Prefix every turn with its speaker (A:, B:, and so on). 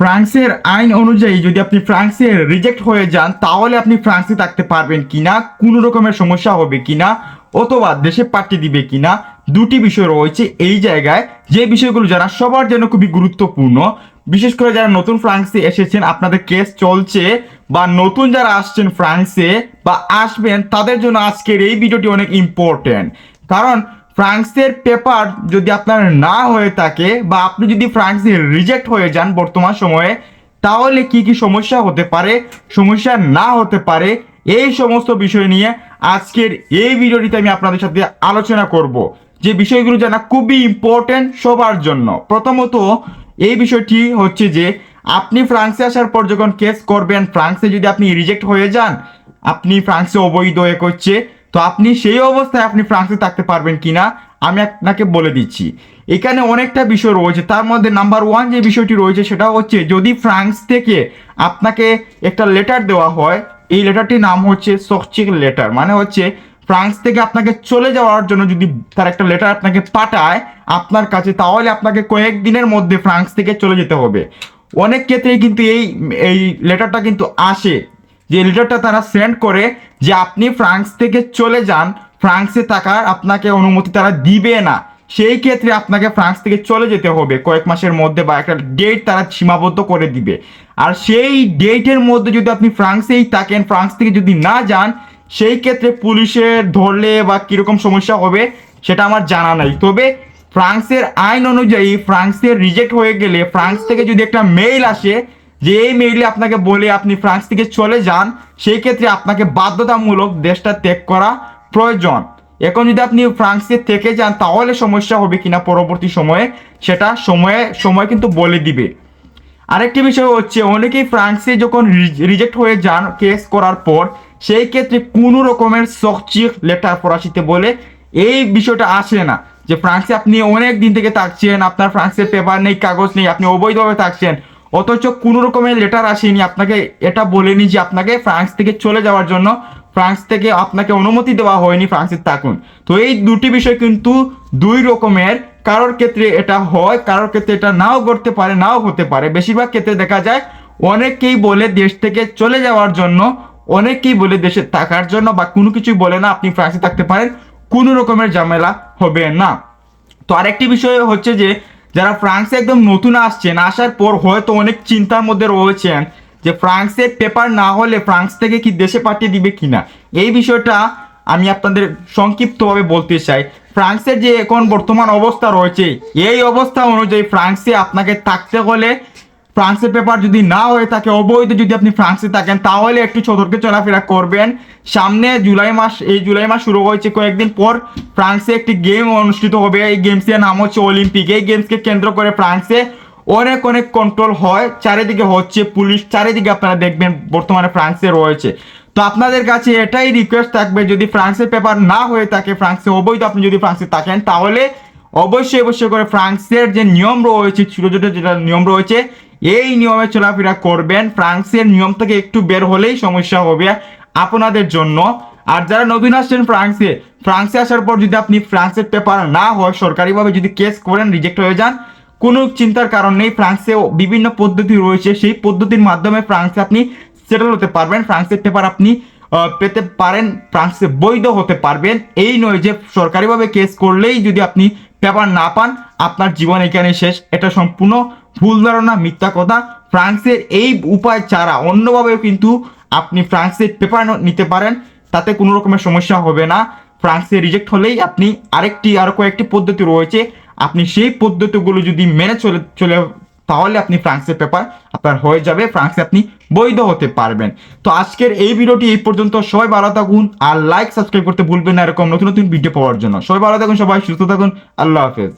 A: ফ্রান্সের আইন অনুযায়ী যদি আপনি ফ্রান্সে রিজেক্ট হয়ে যান, তাহলে আপনি ফ্রান্সে থাকতে পারবেন কিনা, কোনো রকমের সমস্যা হবে কিনা, অথবা দেশে পাঠিয়ে দিবে কিনা, দুটি বিষয় রয়েছে এই জায়গায়। যে বিষয়গুলো জানা সবার জন্য খুবই গুরুত্বপূর্ণ, বিশেষ করে যারা নতুন ফ্রান্সে এসেছেন, আপনাদের কেস চলছে, বা নতুন যারা আসছেন ফ্রান্সে বা আসবেন, তাদের জন্য আজকের এই ভিডিওটি অনেক ইম্পর্টেন্ট কারণ ফ্রান্সের পেপার যদি আপনার না হয়ে থাকে বা আপনি যদি ফ্রান্সে রিজেক্ট হয়ে যান বর্তমান সময়ে, তাহলে কি কি সমস্যা হতে পারে? সমস্যা না হতে পারে, এই সমস্ত বিষয় নিয়ে আজকের এই ভিডিওটিতে আমি আপনাদের সাথে আলোচনা করব। যে বিষয়গুলো জানা খুবই ইম্পর্টেন্ট সবার জন্য। প্রথমত, এই বিষয়টি হচ্ছে যে, আপনি ফ্রান্সে আসার পর যখন কেস করবেন, ফ্রান্সে যদি আপনি রিজেক্ট হয়ে যান, আপনি ফ্রান্সে অবৈধ হয়ে করছে তো আপনি সেই অবস্থায় আপনি ফ্রান্সে থাকতে পারবেন কি না আমি আপনাকে বলে দিচ্ছি। এখানে অনেকটা বিষয় রয়েছে, তার মধ্যে নাম্বার ওয়ান যে বিষয়টি রয়েছে সেটা হচ্ছে যদি ফ্রান্স থেকে আপনাকে একটা লেটার দেওয়া হয়, এই লেটারটির নাম হচ্ছে সচিক লেটার মানে হচ্ছে ফ্রান্স থেকে আপনাকে চলে যাওয়ার জন্য যদি তার একটা লেটার আপনাকে পাঠায়, আপনার কাছে, তাহলে আপনাকে কয়েকদিনের মধ্যে ফ্রান্স থেকে চলে যেতে হবে। অনেক ক্ষেত্রেই কিন্তু এই এই লেটারটা কিন্তু আসে। যে লেটারটা তারা সেন্ড করে যে আপনি ফ্রান্স থেকে চলে যান, ফ্রান্সে থাকার আপনাকে অনুমতি তারা দিবে না। সেই ক্ষেত্রে আপনাকে ফ্রান্স থেকে চলে যেতে হবে কয়েক মাসের মধ্যে বা একটা ডেট তারা সীমাবদ্ধ করে দিবে। আর সেই ডেটের মধ্যে যদি আপনি ফ্রান্সেই থাকেন, ফ্রান্স থেকে যদি না যান, সেই ক্ষেত্রে পুলিশের ধরলে বা কীরকম সমস্যা হবে সেটা আমার জানা নাই। তবে ফ্রান্সের আইন অনুযায়ী ফ্রান্সের রিজেক্ট হয়ে গেলে, ফ্রান্স থেকে যদি একটা মেইল আসে যে এই মেইলে আপনাকে বলে আপনি ফ্রান্স থেকে চলে যান সেই ক্ষেত্রে আপনাকে বাধ্যতামূলক দেশটা ত্যাগ করা প্রয়োজন। এখন যদি আপনি ফ্রান্সে থেকে যান, তাহলে সমস্যা হবে কিনা পরবর্তী সময়ে, সেটা সময়ে, সময় কিন্তু বলে দিবে। আরেকটি বিষয় হচ্ছে, অনেকেই ফ্রান্সে যখন রিজেক্ট হয়ে যান কেস করার পর, সেই ক্ষেত্রে কোনো রকমের সচিক লেটার ফরাসিতে বলে এই বিষয়টা আসে না যে ফ্রান্সে আপনি অনেক দিন থেকে থাকছেন, আপনার ফ্রান্সের পেপার নেই, কাগজ নেই, আপনি অবৈধভাবে থাকছেন। অথচ কোনো রকমের লেটার আসেনি। আপনাকে এটা বলেনি যে আপনাকে ফ্রান্স থেকে চলে যাওয়ার জন্য, ফ্রান্স থেকে আপনাকে অনুমতি দেওয়া হয়নি ফ্রান্সে থাকুন। তো এই দুটি বিষয় কিন্তু দুই রকমের। কারোর ক্ষেত্রে এটা হয়, কারোর ক্ষেত্রে এটা নাও করতে পারে, নাও হতে পারে। বেশিরভাগ ক্ষেত্রে দেখা যায় অনেকেই বলে দেশ থেকে চলে যাওয়ার জন্য, অনেকেই বলে দেশে থাকার জন্য বা কোনো কিছুই বলে না আপনি ফ্রান্সে থাকতে পারেন। কোনো রকমের ঝামেলা হবে না। তো আরেকটি বিষয় হচ্ছে যে যারা ফ্রান্সে একদম নতুন আসছেন, আসার পর হয়তো অনেক চিন্তার মধ্যে রয়েছেন যে ফ্রান্সে পেপার না হলে ফ্রান্স থেকে কি দেশে পাঠিয়ে দিবে কিনা? এই বিষয়টা আমি আপনাদের সংক্ষিপ্তভাবে বলতে চাই। ফ্রান্সের যে এখন বর্তমান অবস্থা রয়েছে, এই অবস্থা অনুযায়ী ফ্রান্সে আপনাকে থাকতে হলে ফ্রান্সের পেপার যদি না হয়ে থাকে, অবৈধ যদি আপনি ফ্রান্সে থাকেন, তাহলে একটু সতর্কে চলাফেরা করবেন। সামনে জুলাই মাস, এই জুলাই মাস শুরু হয়েছে কয়েকদিন পর ফ্রান্সে একটি গেম অনুষ্ঠিত হবে। এই গেমসের নাম হচ্ছে অলিম্পিক। এই গেমসকে কেন্দ্র করে ফ্রান্সে অনেক অনেক কন্ট্রোল হয়। চারিদিকে হচ্ছে পুলিশ, চারিদিকে আপনারা দেখবেন বর্তমানে ফ্রান্সে রয়েছে। তো আপনাদের কাছে এটাই রিকোয়েস্ট থাকবে, যদি ফ্রান্সের পেপার না হয়ে থাকে, ফ্রান্সে অবৈধ আপনি যদি ফ্রান্সে থাকেন, তাহলে অবশ্যই অবশ্যই করে ফ্রান্সের যে নিয়ম রয়েছে, ছোটো ছোটো যেটা নিয়ম রয়েছে এই নিয়মে চলাফেরা করবেন। ফ্রান্সের নিয়ম থেকে একটু বের হলেই সমস্যা হবে আপনাদের জন্য। আর যারা নবীন আসছেন ফ্রান্সে ফ্রান্সে আসার পর যদি আপনি ফ্রান্সের পেপার না হয়, সরকারিভাবে যদি কেস করেন, রিজেক্ট হয়ে যান, কোনো চিন্তার কারণ নেই। ফ্রান্সে বিভিন্ন পদ্ধতি রয়েছে। সেই পদ্ধতির মাধ্যমে ফ্রান্সে আপনি সেটেল হতে পারবেন। ফ্রান্সের পেপার আপনি পেতে পারেন, ফ্রান্সে বৈধ হতে পারবেন। এই নয় যে সরকারিভাবে কেস করলেই যদি আপনি পেপার না পান, আপনার জীবন এখানে শেষ। এটা সম্পূর্ণ ভুল ধারণা, মিথ্যা কথা। ফ্রান্সের এই উপায় ছাড়া অন্যভাবেও কিন্তু আপনি ফ্রান্সের পেপার নিতে পারেন। তাতে কোনো রকমের সমস্যা হবে না। ফ্রান্সে রিজেক্ট হলেই আপনি আরেকটি, আরও কয়েকটি পদ্ধতি রয়েছে। আপনি সেই পদ্ধতিগুলো যদি মেনে চলে চলে তাহলে আপনি ফ্রান্সের পেপার আপনার হয়ে যাবে, ফ্রান্সে আপনি বৈধ হতে পারবেন। তো আজকের এই ভিডিওটি এই পর্যন্ত, সবাই ভালো থাকুন আর লাইক সাবস্ক্রাইব করতে ভুলবেন না, এরকম নতুন নতুন ভিডিও পাওয়ার জন্য। সবাই ভালো থাকুন, সবাই সুস্থ থাকুন, আল্লাহ হাফেজ।